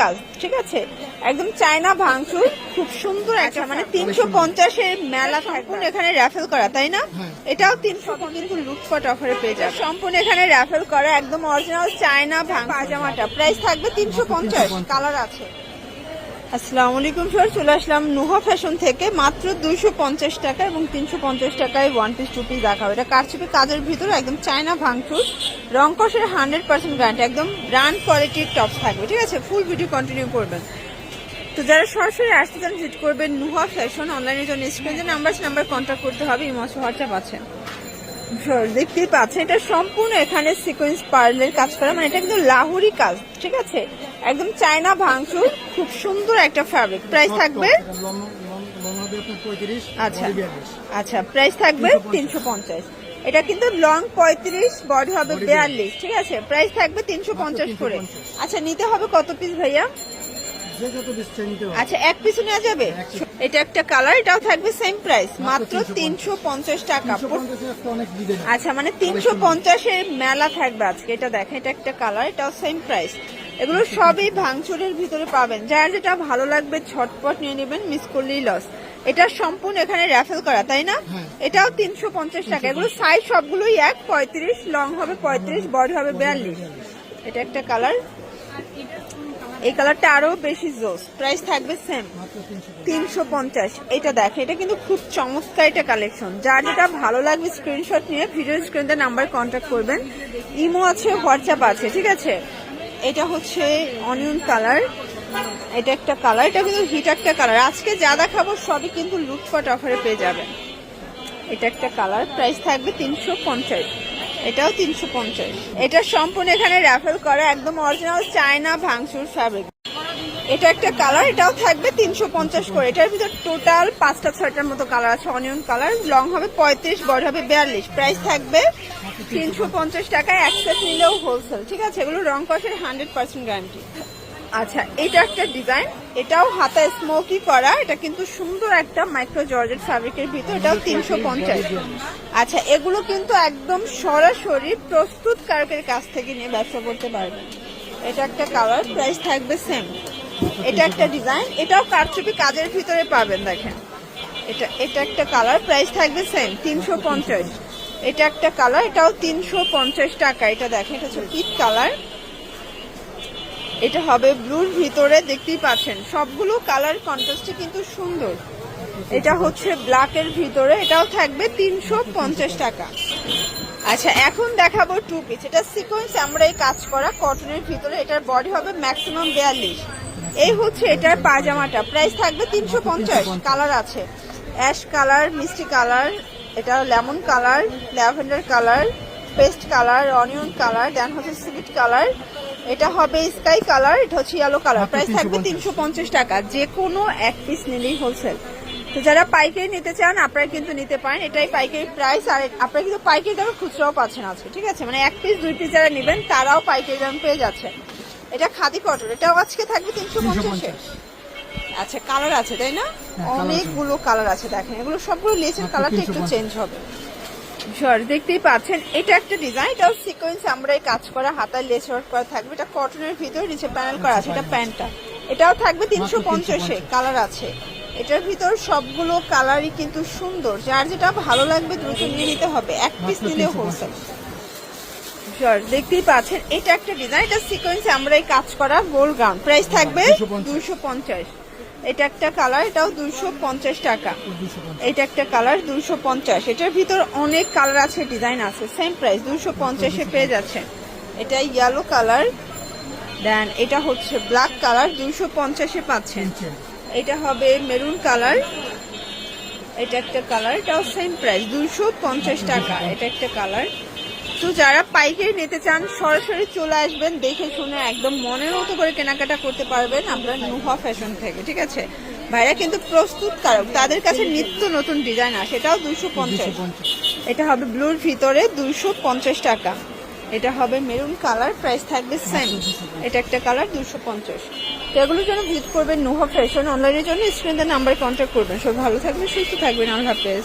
কাজ ঠিক আছে? একদম চায়না ভাঙচুর খুব সুন্দর একটা মানে তিনশো পঞ্চাশের মেলা সম্পূর্ণ এখানে র্যাফেল করা তাই না? এটাও তিনশো কিন্তু লুটফট অফারে পেয়ে যাবে। সম্পূর্ণ এখানে র্যাফেল করা একদম অরিজিনাল চায়না ভাঙ পাজামাটা প্রাইস থাকবে তিনশো পঞ্চাশ কালার আছে। আসসালামু আলাইকুম স্যার চলে আসলাম নুহা ফ্যাশন থেকে। মাত্র দুইশো পঞ্চাশ টাকা এবং তিনশো পঞ্চাশ টাকায় ওয়ান পিস টু পিস হবে এটা কারচুপি কাজের ভিতরে একদম চায়না ভাঙচুর। রংকসের হান্ড্রেড পার্সেন্ট গ্যারান্টি একদম ব্র্যান্ড কোয়ালিটির টপস থাকবে। ঠিক আছে? ফুল ভিডিও কন্টিনিউ করবেন। তো যারা সরাসরি আসতে চান ভিজিট করবেন নুহা ফ্যাশন অনলাইনের জন্য। স্ক্রিনে নাম্বার নাম্বার কন্ট্যাক্ট করতে হবে। ইমস হোয়াটসঅ্যাপ আছে। দেখতেই পাচ্ছেন এটা সম্পূর্ণ এখানে সিকোয়েন্স পার্লের কাজ করা মানে এটা কিন্তু লাহুরি কাজ ঠিক আছে? একদম চায়না ভাঙচুর খুব সুন্দর একটা ফ্যাব্রিক প্রাইস থাকবে? আচ্ছা আচ্ছা প্রাইস থাকবে তিনশো পঞ্চাশ। এটা কিন্তু লং পঁয়ত্রিশ বডি হবে বিয়াল্লিশ ঠিক আছে? প্রাইস থাকবে তিনশো পঞ্চাশ করে। আচ্ছা নিতে হবে কত পিস ভাইয়া? আচ্ছা এক পিছু নেওয়া যাবে? এটা একটা কালার এটাও থাকবে সেম প্রাইস মাত্র তিনশো পঞ্চাশ। টাকা। আচ্ছা মানে তিনশো পঞ্চাশের মেলা থাকবে আজকে এটা দেখেন এটা একটা কালার এটাও সেম প্রাইস এগুলো সবই ভাঙচুরের ভিতরে পাবেন। যার যেটা ভালো লাগবে ছটপট নিয়ে নেবেন মিস করলেই লস এটা সম্পূর্ণ এখানে র্যাফেল করা তাই না? এটাও তিনশো পঞ্চাশ টাকা। এগুলো সাইজ সবগুলোই এক পঁয়ত্রিশ লং হবে পঁয়ত্রিশ বডি হবে বিয়াল্লিশ। এটা একটা কালার। এই কালারটা আরও বেশি জোস। প্রাইস থাকবে সেম তিনশো পঞ্চাশ। এটা দেখে এটা কিন্তু খুব চমৎকার এটা কালেকশন যার যেটা ভালো লাগবে স্ক্রিনশট নিয়ে ভিডিও স্ক্রিনে নাম্বার কন্ট্যাক্ট করবেন। ইমো আছে হোয়াটসঅ্যাপ আছে ঠিক আছে? এটা হচ্ছে অনিয়ন কালার এটা একটা কালার এটা কিন্তু হিট একটা কালার আজকে যা দেখাবো সবই কিন্তু লুটফট অফারে পেয়ে যাবেন। এটা একটা কালার প্রাইস থাকবে তিনশো পঞ্চাশ। এটাও তিনশো পঞ্চাশ। এটা সম্পূর্ণ এখানে র্যাফেল করা, একদম অরিজিনাল চায়না ভাঙচুর ফ্যাব্রিক এটা একটা কালার এটাও থাকবে তিনশো পঞ্চাশ করে। এটার ভিতর টোটাল পাঁচটা ছয়টার মতো কালার আছে অনিয়ন কালার লং হবে পঁয়ত্রিশ, বড় হবে বিয়াল্লিশ। প্রাইস থাকবে তিনশো পঞ্চাশ টাকায় অ্যাক্সেস নিলেও হোলসেল ঠিক আছে? এগুলো রং কষের হান্ড্রেড পার্সেন্ট গ্যারান্টি আচ্ছা এটা একটা ডিজাইন। এটাও হাতা স্মোকি করা। এটা কিন্তু সুন্দর একটা মাইক্রো জর্জেট ফ্যাব্রিকের ভিতর। এটাও তিনশো পঞ্চাশ। আচ্ছা এগুলো কিন্তু একদম সরাসরি প্রস্তুত কারকের কাছ থেকে নিয়ে ব্যবসা করতে পারবেন। এটা একটা কালার প্রাইস থাকবে সেম এটা একটা ডিজাইন এটাও কারচুপি কাজের ভিতরে পাবেন, দেখেন। এটা এটা একটা কালার প্রাইস থাকবে সেম তিনশো পঞ্চাশ। এটা একটা কালার এটাও তিনশো পঞ্চাশ টাকা। এটা দেখেন, এটা হচ্ছে কালার এটা হবে ব্লুর ভিতরে, দেখতেই পাচ্ছেন। সবগুলো কালার কন্ট্রাস্টে কিন্তু সুন্দর। এটা হচ্ছে ব্ল্যাকের ভিতরে, এটাও থাকবে তিনশো পঞ্চাশ টাকা। আচ্ছা এখন দেখাবো টু পিস এটা সিকোয়েন্স আমরা এই কাজ করা কটনের ভিতরে। এটার বডি হবে ম্যাক্সিমাম বিয়াল্লিশ। এই হচ্ছে এটার পাজামাটা প্রাইস থাকবে তিনশো পঞ্চাশ। কালার আছে। অ্যাশ কালার মিষ্টি কালার এটা lemon colour lavender colour paste colour onion colour then হচ্ছে সিভিট কালার এটা হবে স্কাই কালার এটা হচ্ছে ইয়েলো কালার প্রাইস থাকবে তিনশো পঞ্চাশ। টাকা। যে কোনো এক পিস নিলেই হোলসেল তো যারা পাইকারি নিতে চান আপনারা কিন্তু নিতে পারেন। এটাই পাইকারি প্রাইস আর আপনারা কিন্তু পাইকারি দামে খুচরাও পাচ্ছেন আজকে ঠিক আছে? মানে এক পিস দুই পিস যারা নেবেন তারাও পাইকারি দাম পেয়ে যাচ্ছেন এটা খাদি কটন এটাও আজকে থাকবে তিনশো পঞ্চাশে আচ্ছা কালার আছে তাই না? অনেকগুলো কালার আছে দেখেন। এগুলো সবগুলো লেসের কালারটা একটু চেঞ্জ হবে। সর দেখতেই পাচ্ছেন এটা একটা ডিজাইন এটাও সিকোয়েন্স আমরা কাজ করা হাতায় লেস ওয়ার্ক করা থাকবে এটা কটনের ভিতরে নিচে প্যানেল করা আছে এটা প্যান্টটা এটাও থাকবে তিনশো পঞ্চাশে। কালার আছে। এটার ভিতর সবগুলো কালারই কিন্তু সুন্দর যার যেটা ভালো লাগবে দ্রুত নিয়ে নিতে হবে এক পিস নিলেও হোলসেল দেখতেই পাচ্ছেন এটা একটা ডিজাইন এটা সিকোয়েন্স আমরা এই কাজ করা গোল গ্রাউন্ড প্রাইস থাকবে দুইশো পঞ্চাশ। এটা একটা কালার, এটাও দুইশো পঞ্চাশ টাকা। এটা একটা কালার, দুইশো পঞ্চাশ। এটার ভিতর অনেক কালার আছে, ডিজাইন আছে সেম প্রাইস দুইশো পঞ্চাশে পেয়ে যাচ্ছে। এটা ইয়েলো কালার। দেন এটা হচ্ছে ব্ল্যাক কালার, দুইশো পঞ্চাশে পাচ্ছেন। এটা হবে মেরুন কালার। এটা একটা কালার, এটাও সেম প্রাইস দুইশো পঞ্চাশ টাকা। এটা একটা কালার। তো যারা পাইকারি নিতে চান সরাসরি চলে আসবেন দেখে শুনে একদম মনের মতো করে কেনাকাটা করতে পারবেন আপনার নুহা ফ্যাশন থেকে ঠিক আছে? ভাইরা কিন্তু প্রস্তুত কারক তাদের কাছে নিত্য নতুন ডিজাইন আসে এটাও দুইশো পঞ্চাশ। এটা হবে ব্লুর ভিতরে দুইশো পঞ্চাশ টাকা। এটা হবে মেরুন কালার প্রাইস থাকবে সেম এটা একটা কালার দুইশো পঞ্চাশ। তো এগুলোর জন্য ভিজিট করবেন নুহা ফ্যাশন অনলাইনের জন্য স্ক্রিনের নাম্বারে কন্ট্যাক্ট করবেন। সব ভালো থাকবেন সুস্থ থাকবেন আল্লাহ হাফেজ।